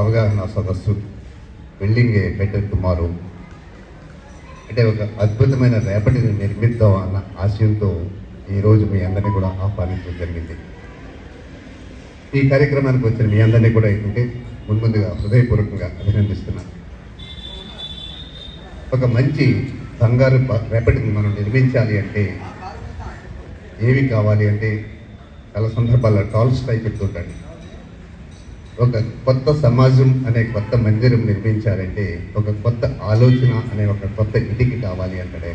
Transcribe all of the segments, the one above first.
అవగాహన సదస్సు బిల్డింగ్ ఏ better tomorrow అంటే ఒక అద్భుతమైన రేపటిని నిర్మిద్దాం అన్న ఆశయంతో ఈరోజు మీ అందరినీ కూడా ఆహ్వానించడం జరిగింది. ఈ కార్యక్రమానికి వచ్చిన మీ అందరినీ కూడా ఏంటంటే ముందుగా హృదయపూర్వకంగా అభినందిస్తున్నాను ఒక మంచి బంగారు రేపటిని మనం నిర్మించాలి అంటే ఏవి కావాలి అంటే చాలా సందర్భాల్లో టాల్ స్టై చెప్తుంటాడు. ఒక కొత్త సమాజం అనే కొత్త మందిరం నిర్మించాలంటే ఒక కొత్త ఆలోచన అనే ఒక కొత్త ఇంటికి కావాలి అంటాడే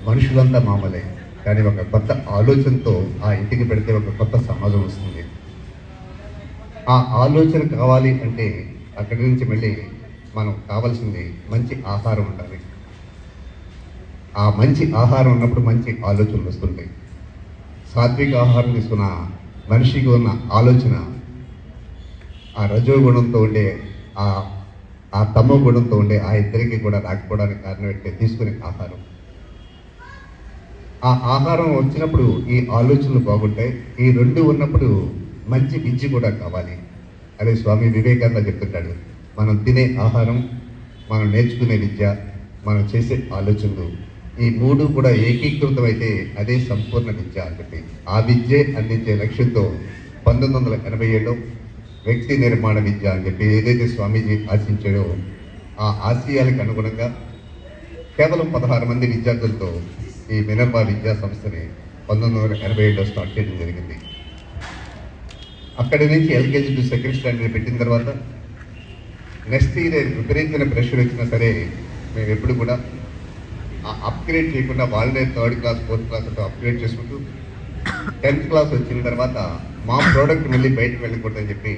మనుషులంతా మామూలే కానీ ఒక కొత్త ఆలోచనతో ఆ ఇంటికి పెడితే ఒక కొత్త సమాజం వస్తుంది. ఆ ఆలోచన కావాలి అంటే అక్కడి నుంచి మళ్ళీ మనం కావాల్సింది మంచి ఆహారం ఉండాలి. ఆ మంచి ఆహారం ఉన్నప్పుడు మంచి ఆలోచనలు వస్తుంటాయి. సాత్విక ఆహారం తీసుకున్న మనిషికి ఉన్న ఆలోచన ఆ రజో గుణంతో ఉండే ఆ ఆ తమో గుణంతో ఉండే ఆ ఇద్దరికి కూడా రాకపోవడానికి కారణం ఏంటంటే తీసుకునే ఆహారం. ఆ ఆహారం వచ్చినప్పుడు ఈ ఆలోచనలు బాగుంటాయి. ఈ రెండు ఉన్నప్పుడు మంచి విద్య కూడా కావాలి. అదే స్వామి వివేకానంద చెప్తుంటాడు మనం తినే ఆహారం మనం నేర్చుకునే విద్య మనం చేసే ఆలోచనలు ఈ మూడు కూడా ఏకీకృతమైతే అదే సంపూర్ణ విద్య అని చెప్పి. ఆ విద్యే అందించే లక్ష్యంతో పంతొమ్మిది వందల ఎనభై ఏడులో వ్యక్తి నిర్మాణ విద్య అని చెప్పి ఏదైతే స్వామీజీ ఆశించాడో ఆ ఆశయాలకు అనుగుణంగా కేవలం పదహారు మంది విద్యార్థులతో ఈ మినర్బా విద్యా సంస్థని పంతొమ్మిది వందల ఎనభై ఏడులో స్టార్ట్ చేయడం జరిగింది. అక్కడి నుంచి ఎల్కేజీ టు సెకండ్ స్టాండర్డ్ పెట్టిన తర్వాత నెక్స్ట్ ఇయర్ విపరీతమైన ప్రెషర్ వచ్చినా సరే మేము ఎప్పుడు కూడా అప్గ్రేడ్ చేయకుండా వాళ్ళనే థర్డ్ క్లాస్ ఫోర్త్ క్లాస్ అట్లా అప్గ్రేడ్ చేసుకుంటూ టెన్త్ క్లాస్ వచ్చిన తర్వాత మా ప్రోడక్ట్ మళ్ళీ బయటకు వెళ్ళకూడదని చెప్పి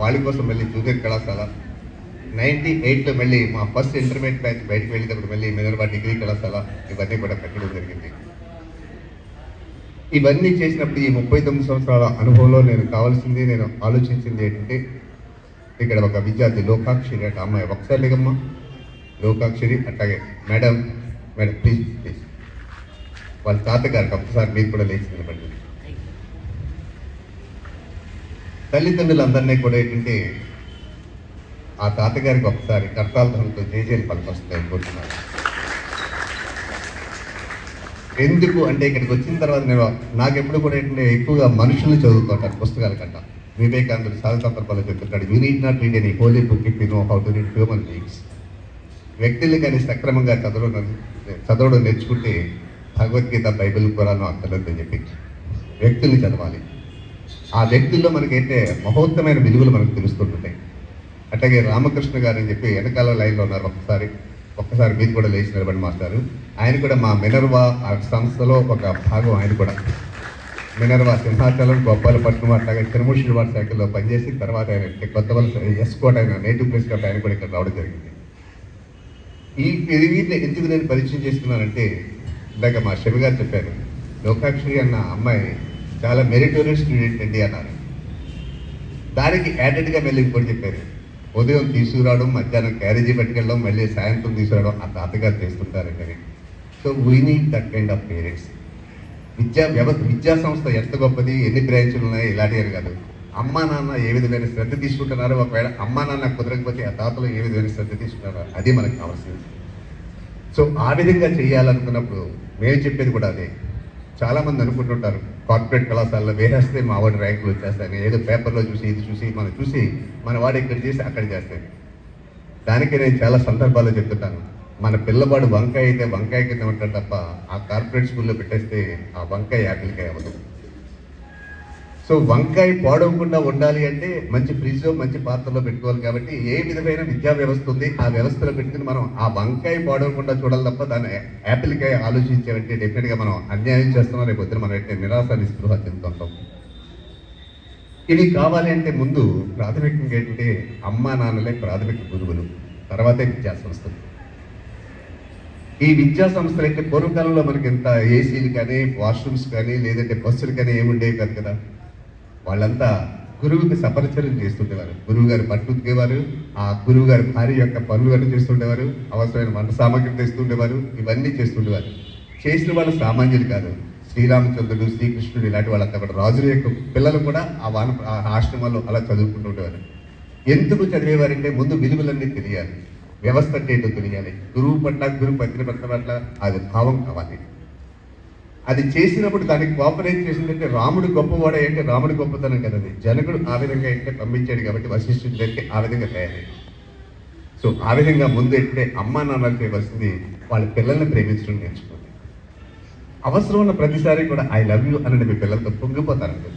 వాళ్ళ కోసం మళ్ళీ జూనియర్ కళాశాల. నైంటీ ఎయిట్లో మళ్ళీ మా ఫస్ట్ ఇంటర్మీడియట్ బ్యాచ్ బయటకు వెళ్ళేటప్పుడు మళ్ళీ మినర్వా డిగ్రీ కళాశాల ఇవన్నీ కూడా పెట్టడం జరిగింది. ఇవన్నీ చేసినప్పుడు ఈ ముప్పై తొమ్మిది సంవత్సరాల అనుభవంలో నేను కావాల్సింది నేను ఆలోచించింది ఏంటంటే ఇక్కడ ఒక విద్యార్థి లోకాక్షరి అంటే అమ్మాయి ఒకసారి లేకమ్మా లోకాక్షరి అట్లాగే మేడం మేడం ప్లీజ్ ప్లీజ్. వాళ్ళ తాతగారికి ఒకసారి మీరు కూడా లేచి నిలబడి. తల్లిదండ్రులందరినీ కూడా ఏంటంటే ఆ తాతగారికి ఒకసారి కర్తాలతో జేజేలు పలికొస్తాయి కోరుతున్నాను. ఎందుకు అంటే ఇక్కడికి వచ్చిన తర్వాత నేను నాకు ఎప్పుడు కూడా ఏంటంటే ఎక్కువగా మనుషులు చదువుతుంటాను పుస్తకాల కంట. వివేకానందుడు చాలా సందర్భాల్లో చెప్తుంటాడు you need not read any holy book if you know how to read human beings వ్యక్తులు కానీ సక్రమంగా చదవడం చదవడం నేర్చుకుంటే భగవద్గీత బైబిల్ పురాణం అక్కర్లేదని చెప్పి వ్యక్తుల్ని చదవాలి. ఆ వ్యక్తుల్లో మనకైతే మహోత్తమైన విలువలు మనకు తెలుస్తుంటాయి. అట్లాగే రామకృష్ణ గారు అని చెప్పి వెనకాల లైన్లో ఉన్నారు ఒక్కసారి ఒక్కసారి మీరు కూడా లేచి నిలబడి మాస్టారు ఆయన కూడా మా మినర్వా ఆ సంస్థలో ఒక భాగం ఆయన కూడా. మినర్వా సింహాచలం గొప్పలపట్నం అట్లాగే తిరుమూషి వారి శాఖలో పనిచేసి తర్వాత ఆయన కొత్త వలస ఎస్కోట్ ఆయన నేటివ్ ప్లేస్ కాబట్టి ఆయన కూడా ఇక్కడ రావడం జరిగింది. ఈ ఇది ఎందుకు నేను పరిచయం చేసుకున్నానంటే ఇందాక మా శవి గారు చెప్పారు. లోకాక్షరి అన్న అమ్మాయి చాలా మెరిటోరియస్ స్టూడెంట్ అండి అన్నారు. దానికి యాడెడ్గా మళ్ళీ ఇంకోటి చెప్పారు. ఉదయం తీసుకురావడం మధ్యాహ్నం క్యారేజీ పట్టుకెళ్ళడం మళ్ళీ సాయంత్రం తీసుకురావడం ఆ తాతగారు చేస్తుంటారండి so we need that kind of parents విద్యా వ్యవస్థ విద్యా సంస్థ ఎంత గొప్పది ఎన్ని బ్రాంచ్లు ఉన్నాయి ఇలాంటివి కాదు. అమ్మా నాన్న ఏ విధమైన శ్రద్ధ తీసుకుంటున్నారో ఒకవేళ అమ్మా నాన్న కుదరకపోతే ఆ తాతలో ఏ విధమైన శ్రద్ధ తీసుకుంటారో అది మనకు కావాల్సింది. సో ఆ విధంగా చేయాలనుకున్నప్పుడు మేము చెప్పేది కూడా అదే. చాలామంది అనుకుంటుంటారు కార్పొరేట్ కళాశాలలో వేరేస్తే మా వాడి ర్యాంకులు వచ్చేస్తాయని ఏదో పేపర్లో చూసి ఇది చూసి మనం చూసి మన వాడు ఇక్కడ చేసి అక్కడ చేస్తాయి దానికి నేను చాలా సందర్భాల్లో చెప్తుంటాను. మన పిల్లవాడు వంకాయ అయితే వంకాయ కింద ఉంటాడు తప్ప ఆ కార్పొరేట్ స్కూల్లో పెట్టేస్తే ఆ వంకాయ యాపిల్కాయ అవ్వదు. సో వంకాయ పాడవకుండా ఉండాలి అంటే మంచి ఫ్రిడ్జ్ మంచి పాత్రలో పెట్టుకోవాలి కాబట్టి ఏ విధమైన విద్యా వ్యవస్థ ఉంది ఆ వ్యవస్థలో పెట్టుకుని మనం ఆ వంకాయ పాడవకుండా చూడాలి తప్ప దాన్ని యాపిల్కాయ ఆలోచించామంటే డెఫినెట్గా మనం అన్యాయం చేస్తున్నాం. రేపు పొద్దున మనం అయితే నిరాశ నిస్పృహ చెందుతుంటాం. ఇది కావాలి అంటే ముందు ప్రాథమికంగా ఏంటంటే అమ్మా నాన్నలే ప్రాథమిక గురువులు. తర్వాతే విద్యా సంస్థలు. ఈ విద్యా సంస్థలు అయితే పూర్వకాలంలో మనకి ఎంత ఏసీలు కానీ వాష్రూమ్స్ కానీ లేదంటే బస్సులు కానీ ఏముండేవి కాదు కదా. వాళ్ళంతా గురువుకి సపరిచర్యం చేస్తుండేవారు. గురువు గారు పట్టు ఆ గురువు గారి భార్య యొక్క పనులు అన్ని చేస్తుండేవారు. అవసరమైన వంట సామాగ్రి తెస్తుండేవారు. ఇవన్నీ చేస్తుండేవారు. చేసిన వాళ్ళు సామాన్యులు కాదు. శ్రీరామచంద్రుడు శ్రీకృష్ణుడు ఇలాంటి వాళ్ళంతా కూడా రాజుల యొక్క పిల్లలు కూడా ఆ వాన ఆ ఆశ్రమాల్లో అలా చదువుకుంటూ ఉండేవారు. ఎందుకు చదివేవారంటే ముందు విలువలన్నీ తెలియాలి. వ్యవస్థ అంటే ఏంటో తెలియాలి. గురువు పట్ల గురువు పత్ని పట్ల పట్ల అది భావం కావాలి. అది చేసినప్పుడు దానికి కోఆపరేట్ చేసిందంటే రాముడు గొప్పవాడే అంటే రాముడు గొప్పతనం కదా అది. జనకుడు ఆ విధంగా అయితే పంపించాడు కాబట్టి వశిష్ఠుడి దగ్గరికి ఆ విధంగా తయారైంది సో ఆ విధంగా ముందు అంటే అమ్మా నాన్నలు చేయవలసింది వాళ్ళ పిల్లల్ని ప్రేమించడం నేర్చుకోండి. అవసరం ఉన్న ప్రతిసారి కూడా ఐ లవ్ యూ అని మీ పిల్లలతో పొంగిపోతారండి.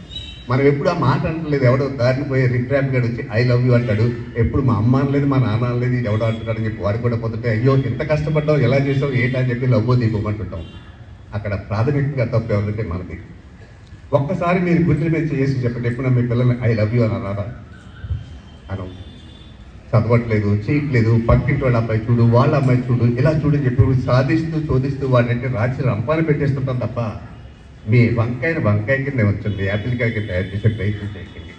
మనం ఎప్పుడు ఆ మాట అంటలేదు. ఎవడో దారిని పోయే రిట్రాప్ గడు వచ్చి ఐ లవ్ యూ అంటాడు. ఎప్పుడు మా అమ్మ అనలేదు మా నాన్న అనలేదు ఇది ఎవడో అంటున్నాడు అని చెప్పి వాడు కూడా పోతుంటే అయ్యో ఎంత కష్టపడ్డావు ఎలా చేసావు ఏంటని చెప్పి లవ్వో దీపమంటుంటాం అక్కడ ప్రాథమికంగా తప్పు ఎవరంటే మనది. ఒక్కసారి మీరు గుండెల మీద చేసి చెప్పండి ఎప్పుడు మీ పిల్లల్ని ఐ లవ్ యూ అని అన్నారా? అను. చదవట్లేదు చేయట్లేదు పక్కింటి వాళ్ళ అమ్మాయి చూడు వాళ్ళ అమ్మాయి చూడు ఇలా చూడని చెప్పి సాధిస్తూ చోదిస్తూ వాడంటే రాచి రంపాన పెట్టేస్తుంటాం తప్ప మీ వంకాయని వంకాయ కింద వచ్చింది యాపిల్కాయ కింద తయారు చేసే ప్రయత్నం చేయండి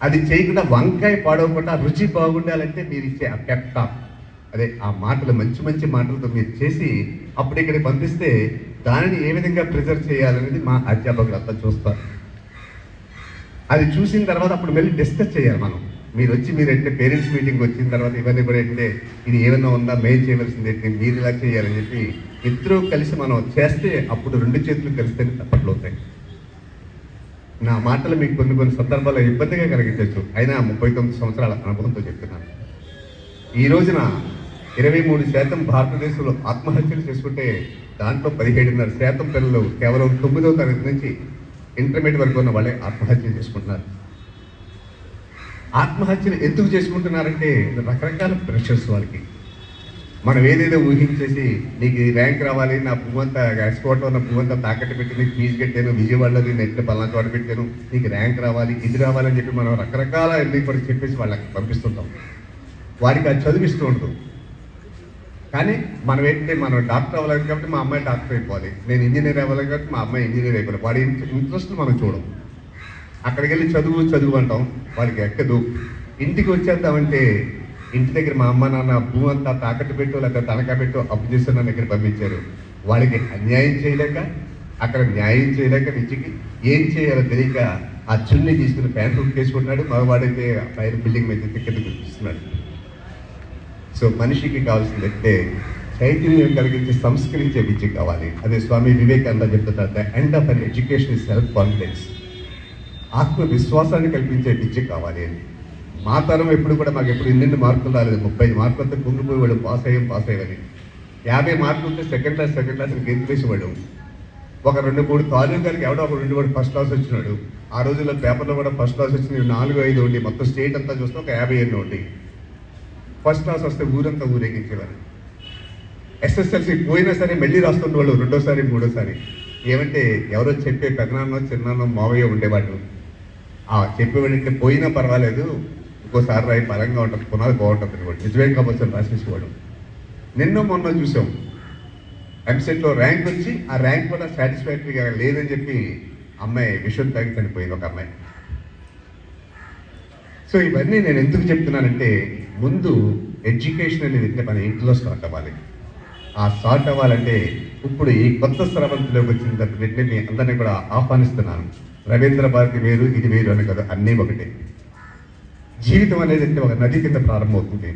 అది చేయకుండా వంకాయ పాడవకుండా రుచి బాగుండాలంటే మీరు ఇచ్చే ఆ పెప్టాప్ అదే ఆ మాటలు మంచి మంచి మాటలతో మీరు చేసి అప్పుడు ఇక్కడ పంపిస్తే దానిని ఏ విధంగా ప్రిజర్వ్ చేయాలనేది మా అధ్యాపకులు అంతా చూస్తారు. అది చూసిన తర్వాత అప్పుడు మళ్ళీ డిస్కస్ చేయాలి మనం. మీరు వచ్చి మీరు అంటే పేరెంట్స్ మీటింగ్ వచ్చిన తర్వాత ఇవన్నీ కూడా అంటే ఇది ఏమన్నా ఉందా మెయిల్ చేయవలసింది ఏంటి మీరు ఇలా చేయాలని చెప్పి ఇద్దరు కలిసి మనం చేస్తే అప్పుడు రెండు చేతులు కలిస్తేనే తప్పట్లు అవుతాయి. నా మాటలు మీకు కొన్ని కొన్ని సందర్భాల్లో ఇబ్బందిగా కలిగించవచ్చు. అయినా ముప్పై తొమ్మిది సంవత్సరాల అనుభవంతో చెప్తున్నాను. ఈ రోజున ఇరవై మూడు శాతం భారతదేశంలో ఆత్మహత్యలు చేసుకుంటే దాంట్లో పదిహేడున్నర శాతం పిల్లలు కేవలం తొమ్మిదవ తరగతి నుంచి ఇంటర్మీడియట్ వరకు ఉన్న వాళ్ళే ఆత్మహత్యలు చేసుకుంటున్నారు. ఆత్మహత్యలు ఎందుకు చేసుకుంటున్నారంటే రకరకాల ప్రెషర్స్ వాళ్ళకి. మనం ఏదేదో ఊహించేసి నీకు ర్యాంక్ రావాలి నా పువ్వంతా ఎక్స్పోర్ట్ ఉన్న పువ్వంతా తాకట్టు పెట్టి నీకు ఫీజు కట్టాను విజయవాడలో నేను ఎట్లా పలానా చోట పెట్టాను నీకు ర్యాంక్ రావాలి ఇది రావాలని చెప్పి మనం రకరకాల ఎన్ని కూడా చెప్పేసి వాళ్ళకి పంపిస్తుంటాం. వారికి అది చదివిస్తూ ఉంటుంది కానీ మనం ఏంటి మనం డాక్టర్ అవ్వాలి కాబట్టి మా అమ్మాయి డాక్టర్ అయిపోవాలి. నేను ఇంజనీర్ అవ్వాలి కాబట్టి మా అమ్మాయి ఇంజనీర్ అయిపోవాలి. వాడి ఇంట్రెస్ట్ మనం చూడం అక్కడికి వెళ్ళి చదువు చదువు అంటాం. వాడికి ఎక్కదు. ఇంటికి వచ్చేద్దామంటే ఇంటి దగ్గర మా అమ్మ నాన్న భూ అంతా తాకట్టు పెట్టు లేకపోతే తనఖా పెట్టు అప్పు చేసి నా దగ్గర పంపించారు. వాడికి అన్యాయం చేయలేక అక్కడ న్యాయం చేయలేక నిచ్చికి ఏం చేయాలో తెలియక ఆ చున్ని తీసుకుని ప్యాంట్ ఉక్కేసుకుంటున్నాడు మగవాడైతే పైన బిల్డింగ్ మీద టికెట్ చూపిస్తున్నాడు సో మనిషికి కావాల్సింది అంటే చైతన్యం కలిగించి సంస్కరించే విద్య కావాలి. అదే స్వామి వివేకానంద చెప్తున్నారు the end of an education is self confidence ఆత్మవిశ్వాసాన్ని కల్పించే విద్య కావాలి. అని మా తరం ఎప్పుడు కూడా మాకు ఎప్పుడు ఇన్ని మార్కులు రాలేదు. ముప్పై ఐదు వస్తే కుంగిపోయి వాడు పాస్ అయ్యాం పాస్ అయ్యామని. యాభై మార్కులు ఉంటే సెకండ్ క్లాస్ సెకండ్ క్లాస్ గెంతు వేసేవాడు. ఒక రెండు మూడు తాలూకాలకి ఎవడో ఒక రెండు కూడా ఫస్ట్ క్లాస్ వచ్చినాడు. ఆ రోజుల్లో పేపర్లో కూడా ఫస్ట్ క్లాస్ వచ్చింది నాలుగు ఐదు ఉండి మొత్తం స్టేట్ అంతా చూస్తే ఒక యాభై ఎన్నో ఉండి. ఫస్ట్ క్లాస్ వస్తే ఊరంతా ఊరేగించేవారు. ఎస్ఎస్ఎల్సి పోయినా సరే మళ్ళీ రాస్తున్న వాళ్ళు రెండోసారి మూడోసారి. ఏమంటే ఎవరో చెప్పే పెదనాన్నో చిన్నాన్నో మావయ్య ఉండేవాడు ఆ చెప్పేవాడంటే పోయినా పర్వాలేదు ఇంకోసారి రాయి పరంగా ఉంటుంది పునాది బాగుంటుంది వాడు నిజమే కావచ్చు రాసేసేవాడు. నిన్న మొన్న చూసాం. ఎంసెట్లో ర్యాంక్ వచ్చి ఆ ర్యాంక్ కూడా సాటిస్ఫాక్టరీగా లేదని చెప్పి అమ్మాయి విషయం తాగి చనిపోయింది ఒక అమ్మాయి. సో ఇవన్నీ నేను ఎందుకు చెప్తున్నానంటే ముందు ఎడ్యుకేషన్ అనేది అంటే మన ఇంట్లో స్టార్ట్ అవ్వాలి. ఆ స్టార్ట్ అవ్వాలంటే ఇప్పుడు ఈ కొత్త స్రవంతిలోకి వచ్చిన తర్వాత మీ అందరినీ కూడా ఆహ్వానిస్తున్నాను. రవీంద్ర భారతి వేరు ఇది వేరు అని కదా అన్నీ ఒకటే. జీవితం అనేది అంటే ఒక నది కింద ప్రారంభమవుతుంది.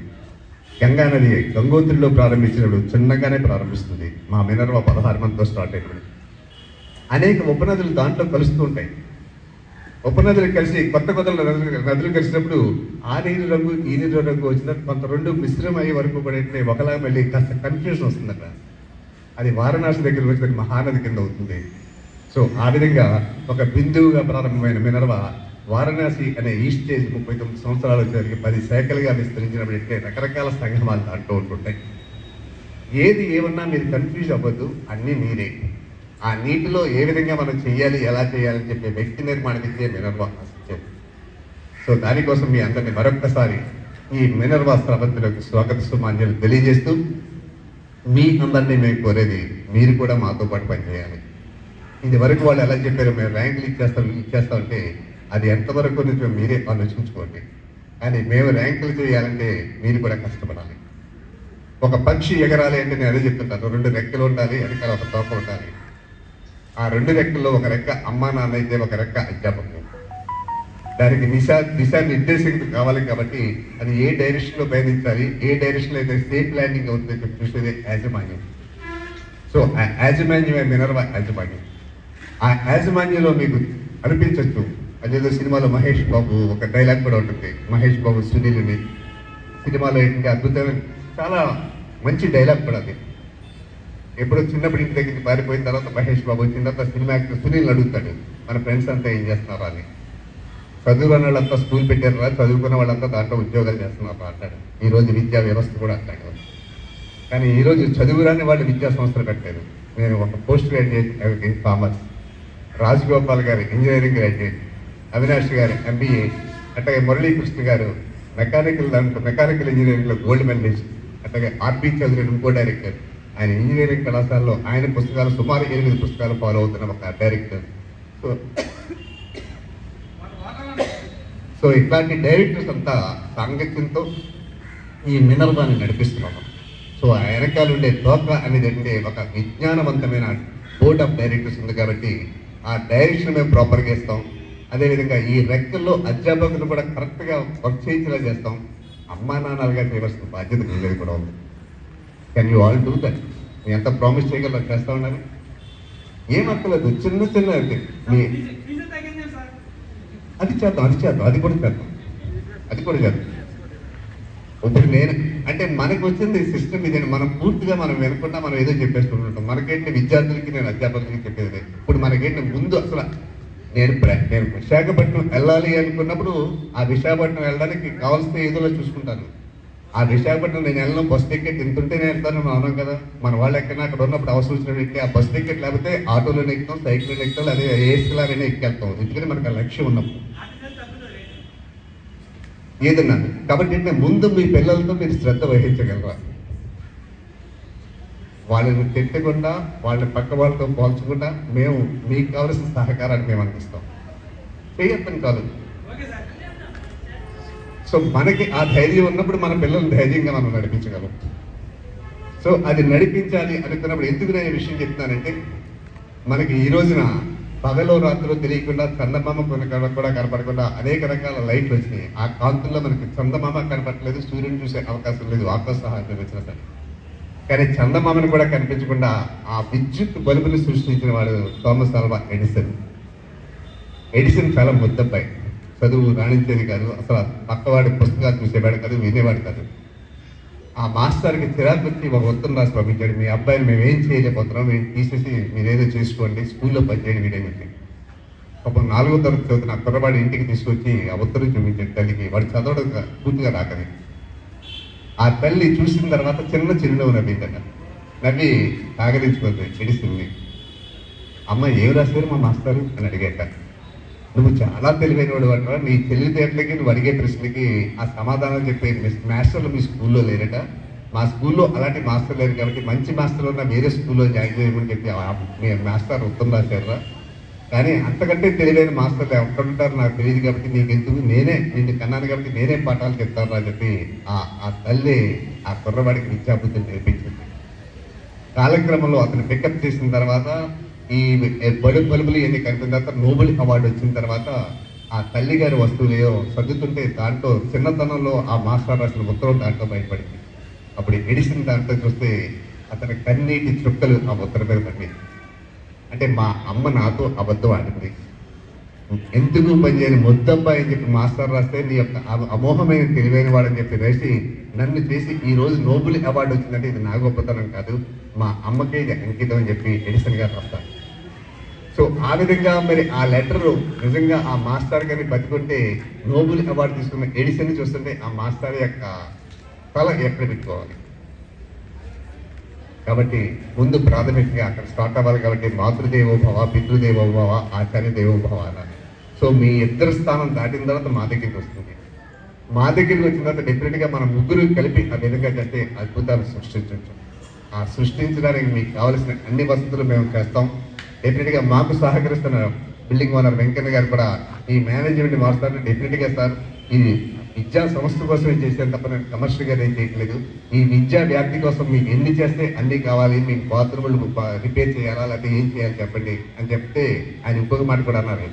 గంగా నది గంగోత్రిలో ప్రారంభించినప్పుడు చిన్నగానే ప్రారంభిస్తుంది. మా మినర్వ పదహారు మందితో స్టార్ట్ అయినప్పుడు. అనేక ఉపనదులు దాంట్లో కలుస్తూ ఉంటాయి. ఉపనదులు కలిసి కొత్త కొత్త నదులు నదులు కలిసినప్పుడు ఆ నీరు రంగు ఈ నీరు రంగు వచ్చినప్పుడు కొంత రెండు మిశ్రమ అయ్యే వరకు పడే ఒకలా మళ్ళీ కాస్త కన్ఫ్యూజన్ వస్తుందట. అది వారణాసి దగ్గర వచ్చిన మహానది కింద అవుతుంది. సో ఆ విధంగా ఒక బిందువుగా ప్రారంభమైన మినర్వ వారణాసి అనే ఈ స్టేజ్ ముప్పై తొమ్మిది సంవత్సరాలు వచ్చేసరికి పది శాఖలుగా విస్తరించినప్పుడు రకరకాల సంగమాలు దాంట్లో ఉంటుంటాయి. ఏది ఏమన్నా మీరు కన్ఫ్యూజ్ అవ్వద్దు అన్నీ మీరే. ఆ నీటిలో ఏ విధంగా మనం చేయాలి ఎలా చేయాలని చెప్పే వ్యక్తి నిర్మాణ విద్య మినర్వా ఇచ్చేది సో దానికోసం మీ అందరిని మరొక్కసారి ఈ మినర్వా స్రవంతిలోకి స్వాగత సుమాన్యాలు తెలియజేస్తూ మీ అందరినీ మేము కోరేది మీరు కూడా మాతో పాటు పనిచేయాలి. ఇది వరకు వాళ్ళు ఎలా చెప్పారు మేము ర్యాంకులు ఇచ్చేస్తాం ఇచ్చేస్తాం అంటే అది ఎంతవరకు నిజం మీరే ఆలోచించుకోండి. కానీ మేము ర్యాంకులు చేయాలంటే మీరు కూడా కష్టపడాలి. ఒక పక్షి ఎగరాలి అంటే నేను అదే చెప్తున్నాను రెండు రెక్కలు ఉండాలి వెనకాల ఒక తోక ఉండాలి. ఆ రెండు రెక్కల్లో ఒక రెక్క అమ్మా నాన్న అయితే ఒక రెక్క అధ్యాపకులు దానికి దిశ దిశ నిర్దేశం కావాలి కాబట్టి అది ఏ డైరెక్షన్లో పయనించాలి ఏ డైరెక్షన్లో అయితే సేఫ్ ల్యాండింగ్ అవుతుందో చెప్పి చూసేది యాజమాన్యం. సో ఆ యాజమాన్యమే మినర్వ యాజమాన్యం. ఆ యాజమాన్యంలో మీకు అనిపించవచ్చు అదేదో సినిమాలో మహేష్ బాబు ఒక డైలాగ్ కూడా ఉంటుంది. మహేష్ బాబు సునీల్ని. సినిమాలో ఏంటంటే అద్భుతమైన చాలా మంచి డైలాగ్ కూడా అది. ఎప్పుడో చిన్నప్పుడు ఇంటి దగ్గరికి పారిపోయిన తర్వాత మహేష్ బాబు వచ్చిన తర్వాత సినిమా యాక్టర్ సునీల్ అడుగుతాడు మన ఫ్రెండ్స్ అంతా ఏం చేస్తున్నారా అని. చదువుకున్న వాళ్ళంతా స్కూల్ పెట్టారా చదువుకున్న వాళ్ళంతా దాంట్లో ఉద్యోగాలు చేస్తున్నారా అంటాడు. ఈ రోజు విద్యా వ్యవస్థ కూడా అట్లాగే ఉంది. కానీ ఈరోజు చదువురాని వాళ్ళు విద్యా సంస్థలు కట్టారు నేను ఒక పోస్ట్ గ్రాడ్యుయేట్ కామర్స్ రాజగోపాల్ గారు ఇంజనీరింగ్ గ్రాడ్యుయేట్ అవినాష్ గారు ఎంబీఏ అట్లాగే మురళీకృష్ణ గారు మెకానికల్ దాంట్లో మెకానికల్ ఇంజనీరింగ్లో గోల్డ్ మెడలిస్ట్ అట్లాగే ఆర్పి చౌదరి ఇంకో డైరెక్టర్. ఆయన ఇంజనీరింగ్ కళాశాలలో ఆయన పుస్తకాలు సుమారు ఎనిమిది పుస్తకాలు ఫాలో అవుతున్న ఒక డైరెక్టర్ సో సో ఇట్లాంటి డైరెక్టర్స్ అంతా సాంగత్యంతో ఈ మినర్వాన్ని నడిపిస్తున్నాము సో ఆ వెనకాల ఉండే తోక అనేది అంటే ఒక విజ్ఞానవంతమైన బోర్డ్ ఆఫ్ డైరెక్టర్స్ ఉంది కాబట్టి ఆ డైరెక్షన్ మేము ప్రాపర్గా ఇస్తాం. అదేవిధంగా ఈ రెక్కల్లో అధ్యాపకులు కూడా కరెక్ట్గా వర్క్ చేయించేలా చేస్తాం. అమ్మా నాన్నలుగా చేయవలసిన బాధ్యత మీద కూడా ఉంది. Can you all do that మీ ఎంత ప్రామిస్ చేయగలరు? చేస్తా ఉండాలి ఏం అక్కర్లేదు. చిన్న చిన్న అంటే మీ అది చేద్దాం అది చేద్దాం. అది కూడా చేద్దాం. అది కూడా చేద్దాం. ఇప్పుడు నేను అంటే మనకు వచ్చింది సిస్టమ్ ఇదే మనం పూర్తిగా మనం వినకుండా మనం ఏదో చెప్పేస్తుంటాం మనకేంటి విద్యార్థులకి నేను అధ్యాపకులకి చెప్పేది ఇప్పుడు మనకేంటి ముందు అసలు నేను నేను విశాఖపట్నం వెళ్ళాలి అనుకున్నప్పుడు ఆ విశాఖపట్నం వెళ్ళడానికి కావాల్సిన ఏదో చూసుకుంటాను. ఆ విశాఖపట్నం నేను వెళ్ళను బస్ టికెట్ ఇంతుంటేనే వెళ్తాను మనం అవునాం కదా. మన వాళ్ళు ఎక్కడ అక్కడ ఉన్నప్పుడు అవసరం వచ్చినట్టు ఆ బస్ టికెట్ లేకపోతే ఆటోలో ఎక్కుతాం సైకిల్లో ఎక్కుతాం అదే ఏసీలానే ఎక్కెళ్తాం ఎందుకంటే మనకు ఆ లక్ష్యం ఉన్నప్పుడు. ఏదన్నా. కాబట్టి అంటే ముందు మీ పిల్లలతో మీరు శ్రద్ధ వహించగలరా? వాళ్ళని తిట్టకుండా వాళ్ళని పక్క వాళ్ళతో పోల్చకుండా మేము మీకు కావలసిన సహకారాన్ని మేము అందిస్తాం. చేయొద్దని కాదు. సో మనకి ఆ ధైర్యం ఉన్నప్పుడు మన పిల్లల్ని ధైర్యంగా మనం నడిపించగలం. సో అది నడిపించాలి అనుకున్నప్పుడు ఎందుకు నేను ఈ విషయం చెప్తున్నానంటే మనకి ఈ రోజున పగలో రాత్రిలో తెలియకుండా చందమామ కొన్ని కూడా కనపడకుండా అనేక రకాల లైట్లు వచ్చినాయి. ఆ కాంతుల్లో మనకి చందమామ కనపడలేదు సూర్యుని చూసే అవకాశం లేదు ఆకాశ వచ్చిన సరే. కానీ చందమామను కూడా కనిపించకుండా ఆ విద్యుత్ బల్బుని సృష్టించిన వాడు థామస్ అల్వా ఎడిసన్. ఎడిసన్ చాలా ముద్దబ్బాయి. చదువు రాణించేది కాదు. అసలు పక్కవాడి పుస్తకాలు చూసేవాడు కాదు వినేవాడు కాదు. ఆ మాస్టర్కి చిరాకు వచ్చి ఒక ఉత్తరం రాసి పంపించాడు. మీ అబ్బాయిని మేము ఏం చేయలేకపోతున్నాం మేము తీసేసి మీరేదో చేసుకోండి స్కూల్లో పనిచేయండి వీడని చెప్పి ఒక నాలుగో తరగతి చదువుతున్న ఆ కుర్రవాడి ఇంటికి తీసుకొచ్చి ఆ ఉత్తరం చూపించాడు తల్లికి. వాడు చదవడం పూర్తిగా రాకని ఆ తల్లి చూసిన తర్వాత చిన్న చిరునవ్వు నవ్విందట. నవ్వి తాగరించుకుంది చెడిసింది. అమ్మ ఏం రాశారు మా మాస్టారు? అని అడిగాట. నువ్వు చాలా తెలివైన వాడు అంటారా నీ తెలివితేటలకి నువ్వు అడిగే ప్రశ్నకి ఆ సమాధానం చెప్పే మిస్- మాస్టర్లు మీ స్కూల్లో లేరట. మా స్కూల్లో అలాంటి మాస్టర్ లేరు కాబట్టి మంచి మాస్టర్ ఉన్న వేరే స్కూల్లో జాయిన్ చేయమని చెప్పి మీ మాస్టర్ ఉత్తరం రాశారా కానీ అంతకంటే తెలివైన మాస్టర్లు ఎక్కడ ఉంటారు నాకు తెలియదు కాబట్టి నీకు ఎందుకు? నేనే నిన్ను కన్నాను కాబట్టి నేనే పాఠాలు చెప్తాను అని చెప్పి ఆ ఆ తల్లి ఆ కుర్రవాడికి విద్యాబుద్ధిని నేర్పించింది. కాలక్రమంలో అతను పికప్ చేసిన తర్వాత ఈ బడు బలుపులు ఇవన్నీ కలిపిన తర్వాత నోబెల్ అవార్డు వచ్చిన తర్వాత ఆ తల్లి గారి వస్తువులు సర్దుతుంటే దాంట్లో చిన్నతనంలో ఆ మాస్టర్ రాసిన ఉత్తరం దాంట్లో బయటపడింది. అప్పుడు ఎడిషన్ దాంట్లో చూస్తే అతని కన్నీటి చుక్కలు ఆ ఉత్తరం మీద పడి అంటే మా అమ్మ నాతో అబద్ధం ఆడింది. ఎందుకు పనిచేయని ముద్దబ్బాయి అని చెప్పి మాస్టర్ రాస్తే నీ యొక్క అమోహమైన అమోఘమైన తెలివైన వాడని చెప్పి రాసి నన్ను చేసి ఈ రోజు నోబుల్ అవార్డు వచ్చిందంటే ఇది నా గొప్పతనం కాదు. మా అమ్మకే ఇది అంకితం అని చెప్పి ఎడిసన్ గారు రాస్తారు. సో ఆ విధంగా మరి ఆ లెటర్ నిజంగా ఆ మాస్టర్ గారిని బతికుంటే నోబుల్ అవార్డు తీసుకున్న ఎడిసన్ చూస్తుంటే ఆ మాస్టర్ యొక్క తల ఎక్కడ పెట్టుకోవాలి? కాబట్టి ముందు ప్రాథమికంగా అక్కడ స్టార్ట్ అవ్వాలి కాబట్టి మాతృదేవో భవ పితృదేవో భవ ఆచార్య దేవో భవ సో మీ ఇద్దరు స్థానం దాటిన తర్వాత మా దగ్గరికి వస్తుంది. మా దగ్గరికి వచ్చిన తర్వాత డెఫినెట్గా మనం ముగ్గురు కలిపి ఆ విధంగా చేస్తే అద్భుతాలు సృష్టించవచ్చు ఆ సృష్టించడానికి మీకు కావలసిన అన్ని వసతులు మేము చేస్తాం. డెఫినెట్గా మాకు సహకరిస్తున్న బిల్డింగ్ ఓనర్ వెంకన్న గారు కూడా ఈ మేనేజ్మెంట్ మారుస్తారు డెఫినెట్గా సార్ ఇది విద్యా సంస్థ కోసమే చేశాను తప్ప నేను కమర్షియల్గా నేను చేయట్లేదు. ఈ విద్యా వ్యాప్తి కోసం మీకు ఎన్ని చేస్తే అన్ని కావాలి మీకు బాత్రూములు రిపేర్ చేయాలా లేకపోతే ఏం చేయాలి చెప్పండి అని చెప్తే ఆయన ఇంకొక మాట కూడా అన్నారు.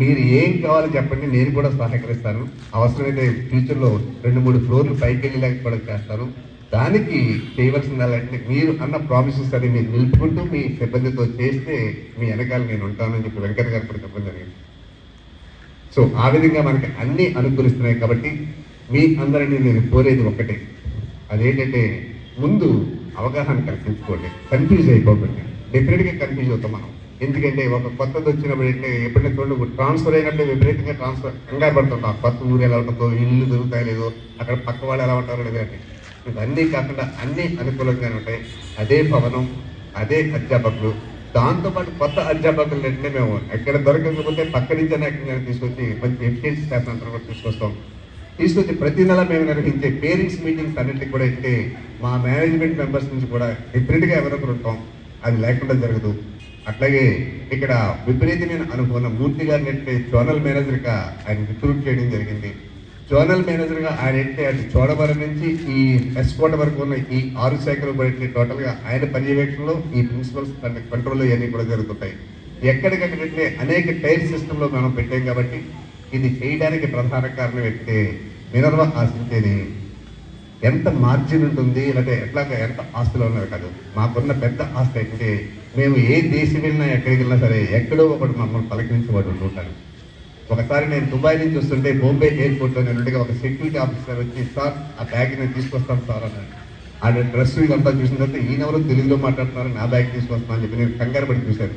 మీరు ఏం కావాలో చెప్పండి నేను కూడా సహకరిస్తాను. అవసరమైతే ఫ్యూచర్లో రెండు మూడు ఫ్లోర్లు పైకి వెళ్ళేలాగా కూడా చేస్తాను దానికి చేయవలసింది అలాంటి మీరు అన్న ప్రామిసెస్ అది మీరు నిలుపుకుంటూ మీ సిబ్బందితో చేస్తే మీ వెనకాల నేను ఉంటానని చెప్పి వెంకట గారు కూడా చెప్పడం జరిగింది. సో ఆ విధంగా మనకి అన్నీ అనుకూలిస్తున్నాయి కాబట్టి మీ అందరినీ నేను కోరేది ఒకటే అదేంటంటే ముందు అవగాహన కల్పించుకోండి. కన్ఫ్యూజ్ అయిపోకండి. డెఫినెట్గా కన్ఫ్యూజ్ అవుతాం మనం. ఎందుకంటే ఒక కొత్తది వచ్చినప్పుడు అంటే ఎప్పుడైనా చూడండి ట్రాన్స్ఫర్ అయినప్పుడు విపరీతంగా ట్రాన్స్ఫర్ కంగారు పడుతుంటాం. కొత్త ఊరు ఎలా ఉంటుందో ఇల్లు దొరుకుతాయి లేదో అక్కడ పక్క వాళ్ళు ఎలా ఉంటారో లేదంటే ఇవన్నీ కాకుండా అన్నీ అనుకూలంగానే ఉంటాయి. అదే భవనం అదే అధ్యాపకులు. దాంతోపాటు కొత్త అధ్యాపకులు అంటే మేము ఎక్కడ దొరకకపోతే పక్క నుంచి ఎక్కడ తీసుకొచ్చి మంచి ఎఫిషియన్సీ స్టాఫ్ అంతా కూడా తీసుకొస్తాం. తీసుకొచ్చి ప్రతి నెల మేము నిర్వహించే పేరెంట్స్ మీటింగ్స్ అన్నింటికి కూడా అయితే మా మేనేజ్మెంట్ మెంబర్స్ నుంచి కూడా డెఫినెట్గా ఎవరొకరు ఉంటాం. అది లేకుండా జరగదు. అట్లాగే ఇక్కడ విపరీతమైన అనుభవం మూర్తి గారిని జోనల్ మేనేజర్గా ఆయన రిక్రూట్ చేయడం జరిగింది. జోనల్ మేనేజర్గా ఆయన ఏంటి అటు చోడవరం నుంచి ఈ ఎస్కోట వరకు ఉన్న ఈ ఆరు శాఖలు కూడా టోటల్గా ఆయన పర్యవేక్షణలో ఈ ప్రిన్సిపల్స్ కంట్రోల్ ఇవన్నీ కూడా జరుగుతుంటాయి. ఎక్కడికక్కడంటే అనేక టైర్ సిస్టంలో మనం పెట్టాం కాబట్టి ఇది చేయడానికి ప్రధాన కారణం అయితే మినర్వ ఆశించేది ఎంత మార్జిన్ ఉంటుంది లేదంటే ఎట్లాగా ఎంత ఆస్తులు ఉన్నది కాదు. మాకున్న పెద్ద ఆస్తి అయితే మేము ఏ దేశం వెళ్ళినా ఎక్కడికి వెళ్ళినా సరే ఎక్కడో ఒకటి మమ్మల్ని పలకరించేవాడు ఉంటారు ఒకసారి నేను దుబాయ్ నుంచి వస్తుంటే బొంబే ఎయిర్పోర్ట్లో నేను ఉండగా ఒక సెక్యూరిటీ ఆఫీసర్ వచ్చి సార్ ఆ బ్యాగ్ నేను తీసుకొస్తాను సార్ అన్నాడు. ఆడ డ్రెస్ ఇదంతా చూసిన తర్వాత ఈయనెవరో తెలుగులో మాట్లాడుతున్నారు నా బ్యాగ్ తీసుకొస్తాను అని చెప్పి నేను కంగారు పడి చూశాను.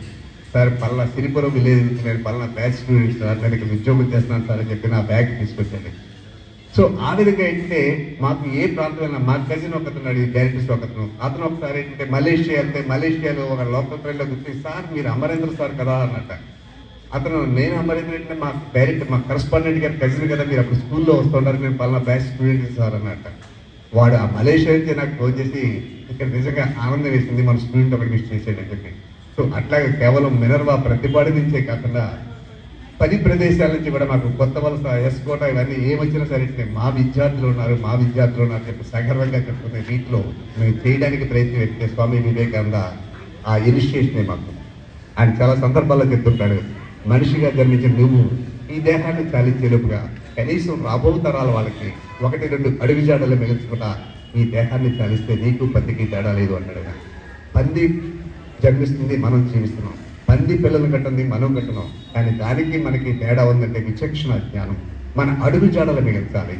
సార్ పల్లా సిరిపురం విలేజ్ నుంచి నేను పల్లా బ్యాచ్ స్టూడెంట్ సార్ నేను ఇక్కడ ఉద్యోగం చేస్తున్నాను సార్ అని చెప్పి నా బ్యాగ్ తీసుకొచ్చాను సో ఆ విధంగా ఏంటంటే మాకు ఏ ప్రాంతమైనా మా కజిన్ ఒకతను అడిగి డైరెక్టర్స్ ఒకతను అతను. ఒకసారి ఏంటంటే మలేషియా వెళ్తే మలేషియాలో ఒక లోకల్ ట్రైన్లో కూర్చొని సార్ మీరు అమరేంద్ర సార్ కదా అన్నట్టు. అతను నేను అమరేంద్ర అంటే మా డైరెక్ట్ మా కరస్పాండెంట్ గారు కజిన్ కదా మీరు అప్పుడు స్కూల్లో వస్తున్నారు నేను పలానా బ్యాచ్ స్టూడెంట్ సార్ అన్నట్ట. వాడు ఆ మలేషియా నుంచి నాకు ఫోన్ చేసి ఇక్కడ నిజంగా ఆనందం వేసింది మన స్టూడెంట్ ఒకటి మిస్ చెప్పి. సో అట్లాగే కేవలం మినర్వా ప్రతిపాడి నుంచే కాకుండా పది ప్రదేశాల నుంచి కూడా మాకు కొత్త వలస ఎస్కోట ఇవన్నీ ఏమొచ్చినా సరే మా విద్యార్థులు ఉన్నారు మా విద్యార్థులు ఉన్నారు చెప్పి సగర్వంగా చెప్పుకునే వీటిలో మేము చేయడానికి ప్రయత్నం పెట్టే స్వామి వివేకానంద ఆ ఇనిషియేషనే మాకు. ఆయన చాలా సందర్భాల్లో చెప్తుంటాడు మనిషిగా జన్మించిన నువ్వు ఈ దేహాన్ని చాలించేలోపుగా కనీసం రాబో తరాల వాళ్ళకి ఒకటి రెండు అడుగు జాడలు మిగిల్చుకుంటా ఈ దేహాన్ని చాలిస్తే నీకు పందికి తేడా లేదు అన్నాడు పంది జన్మిస్తుంది మనం జీవిస్తున్నాం. పంది పిల్లలు కట్టింది మనం కట్టున్నాం కానీ దానికి మనకి తేడా ఉందంటే విచక్షణ జ్ఞానం. మన అడుగు జాడలు మిగల్చాలి.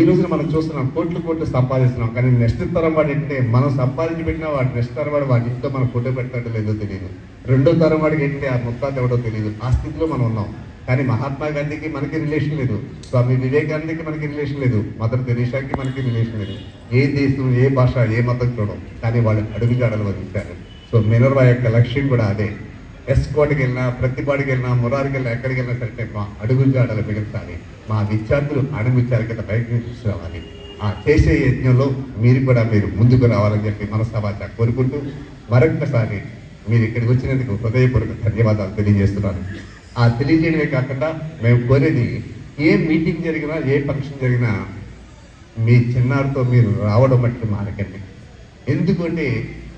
ఈ రోజున మనం చూస్తున్నాం కోట్లు కోట్లు సంపాదిస్తున్నాం. కానీ నెక్స్ట్ తరం వాడు ఏంటంటే మనం సంపాదించి పెట్టినా వాడు నెక్స్ట్ తరం వాడు వాడి ఇంట్లో మనం ఫోటో పెడతాడో లేదో తెలియదు. రెండో తరం వాడికి ఏంటి ఆ ముత్తాత ఎవడో తెలియదు ఆ స్థితిలో మనం ఉన్నాం. కానీ మహాత్మా గాంధీకి మనకి రిలేషన్ లేదు. స్వామి వివేకానందకి మనకి రిలేషన్ లేదు. మదర్ తెరీసాకి మనకి రిలేషన్ లేదు. ఏ దేశం ఏ భాష ఏ మతం చూడడం కానీ వాళ్ళు అడుగుజాడలు వదిలిస్తారు సో మినర్వా యొక్క లక్ష్యం కూడా అదే. ఎస్కోట్కి వెళ్ళినా ప్రతిపాడికి వెళ్ళినా మురారికి వెళ్ళినా ఎక్కడికి వెళ్ళినా సరే మా అడుగు జాడలు మిగతాలి మా విద్యార్థులు అడుగుచారి కింద బయటకు తీసుకురావాలి ఆ చేసే యజ్ఞంలో మీరు కూడా మీరు ముందుకు రావాలని చెప్పి మనసావాచ కోరుకుంటూ మరొక్కసారి మీరు ఇక్కడికి వచ్చినందుకు హృదయపూర్వక ధన్యవాదాలు తెలియజేస్తున్నాను. ఆ తెలియజేయడమే కాకుండా మేము కోరేది ఏ మీటింగ్ జరిగినా ఏ ఫంక్షన్ జరిగినా మీ చిన్నారితో మీరు రావడం మట్టి మానకండి ఎందుకంటే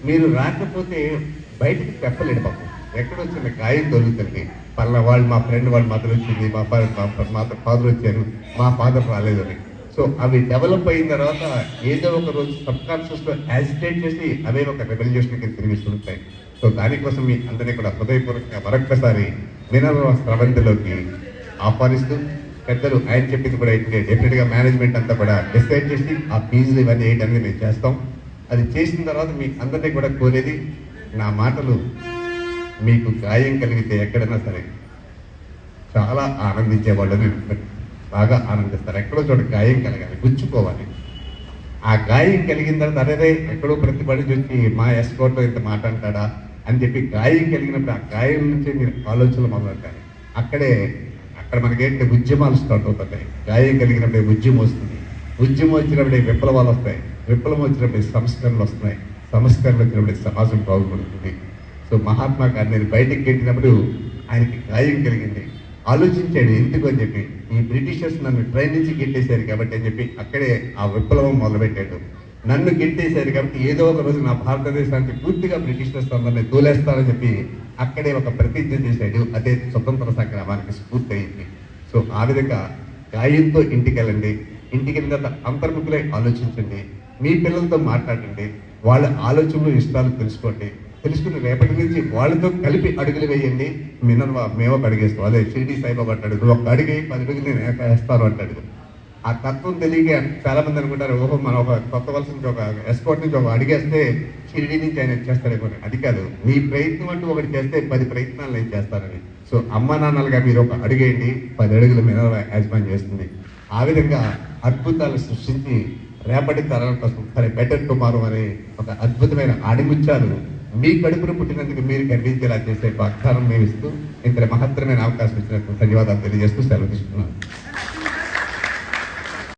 మీరు రాకపోతే బయటకు చెప్పలేడు పాపం ఎక్కడ వచ్చిన గాయం తొలుగుతుంది. పలానా వాళ్ళు మా ఫ్రెండ్ వాళ్ళ మదర్ వచ్చింది మా ఫాదర్ మా ఫాదర్ వచ్చారు మా ఫాదర్ రాలేదని. సో అవి డెవలప్ అయిన తర్వాత ఏదో ఒక రోజు సబ్ కాన్షియస్లో యాజిటేట్ చేసి అవే ఒక రెవల్యూషన్కి తిరిగిస్తుంటాయి. సో దానికోసం మీ అందరినీ కూడా హృదయపూర్వకంగా మరొక్కసారి మినర్వ స్రవంతిలోకి ఆహ్వానిస్తూ పెద్దలు ఆయన చెప్పింది కూడా ఏంటంటే డెఫినెట్గా మేనేజ్మెంట్ అంతా కూడా డిసైడ్ చేసి ఆ ఫీజులు ఇవన్నీ వేయడానికి మేము చేస్తాం. అది చేసిన తర్వాత మీ అందరినీ కూడా కోరేది నా మాటలు మీకు గాయం కలిగితే ఎక్కడైనా సరే చాలా ఆనందించే వాళ్ళని బాగా ఆనందిస్తారు. ఎక్కడో చోట గాయం కలగాలి గుచ్చుకోవాలి. ఆ గాయం కలిగిన తర్వాత అరే ఎక్కడో ప్రతిపడి వచ్చి మా ఎస్కోట్లో ఇంత మాట అంటాడా? అని చెప్పి గాయం కలిగినప్పుడు ఆ గాయం నుంచి మీరు ఆలోచనలు మొదలెట్టాలి. అక్కడే అక్కడ మనకేంటి ఉద్యమాలు స్టార్ట్ అవుతుంటాయి గాయం కలిగినప్పుడే ఉద్యమం వస్తుంది. ఉద్యమం వచ్చినప్పుడే విప్లవాలు వస్తాయి. విప్లవం వచ్చినప్పుడే సంస్కరణలు వస్తున్నాయి. సంస్కరణలు వచ్చినప్పుడే సమాజం బాగుపడుతుంది. సో మహాత్మా గాంధీని బయటికి పెట్టినప్పుడు ఆయనకి గాయం కలిగింది. ఆలోచించాడు ఎందుకు అని చెప్పి. ఈ బ్రిటిషర్స్ నన్ను ట్రైన్ నుంచి గెట్టేశారు కాబట్టి అని చెప్పి అక్కడే ఆ విప్లవం మొదలుపెట్టాడు నన్ను గెట్టేశారు కాబట్టి ఏదో ఒక రోజు నా భారతదేశానికి పూర్తిగా బ్రిటిషర్స్ అందరినీ తోలేస్తారని చెప్పి అక్కడే ఒక ప్రతిజ్ఞ చేశాడు. అదే స్వతంత్ర సంగ్రామానికి స్ఫూర్తి అయింది సో ఆ విధంగా గాయంతో ఇంటికి వెళ్ళండి ఇంటికి వెళ్ళిన తర్వాత అంతర్ముఖులై ఆలోచించండి. మీ పిల్లలతో మాట్లాడండి. వాళ్ళ ఆలోచనలు ఇష్టాలు తెలుసుకోండి. తెలుసుకుని రేపటి నుంచి వాళ్ళతో కలిపి అడుగులు వేయండి. మినర్వా మేము ఒక అడిగేస్తాం అదే షిరిడి సాయిబాబా అంటాడు నువ్వు ఒక అడిగి పది అడుగులు నేను వేస్తాను అంటాడు ఆ తత్వం తెలియక చాలా మంది అనుకుంటారు ఓహో మనం ఒక కొత్త వలస నుంచి ఒక ఎస్కోట్ నుంచి ఒక అడిగేస్తే షిరిడి నుంచి ఆయన చేస్తాడేమో అది కాదు. మీ ప్రయత్నం అంటూ ఒకటి చేస్తే పది ప్రయత్నాలు నేను చేస్తానని. సో అమ్మ నాన్నలుగా మీరు ఒక అడిగేయండి పది అడుగులు మీద యాజమాన్యం చేస్తుంది. ఆ విధంగా అద్భుతాలు సృష్టించి రేపటి తరాల కోసం సరే బెటర్ టుమారో అనే ఒక అద్భుతమైన ఆడిముత్యాలు మీ కడుపును పుట్టినందుకు మీరు గర్వించేలా చేసే వాగ్దానం మేము ఇస్తూ ఇంత మహత్తరమైన అవకాశం ఇచ్చినట్టు ధన్యవాదాలు తెలియజేస్తూ సెలవు తీసుకున్నాను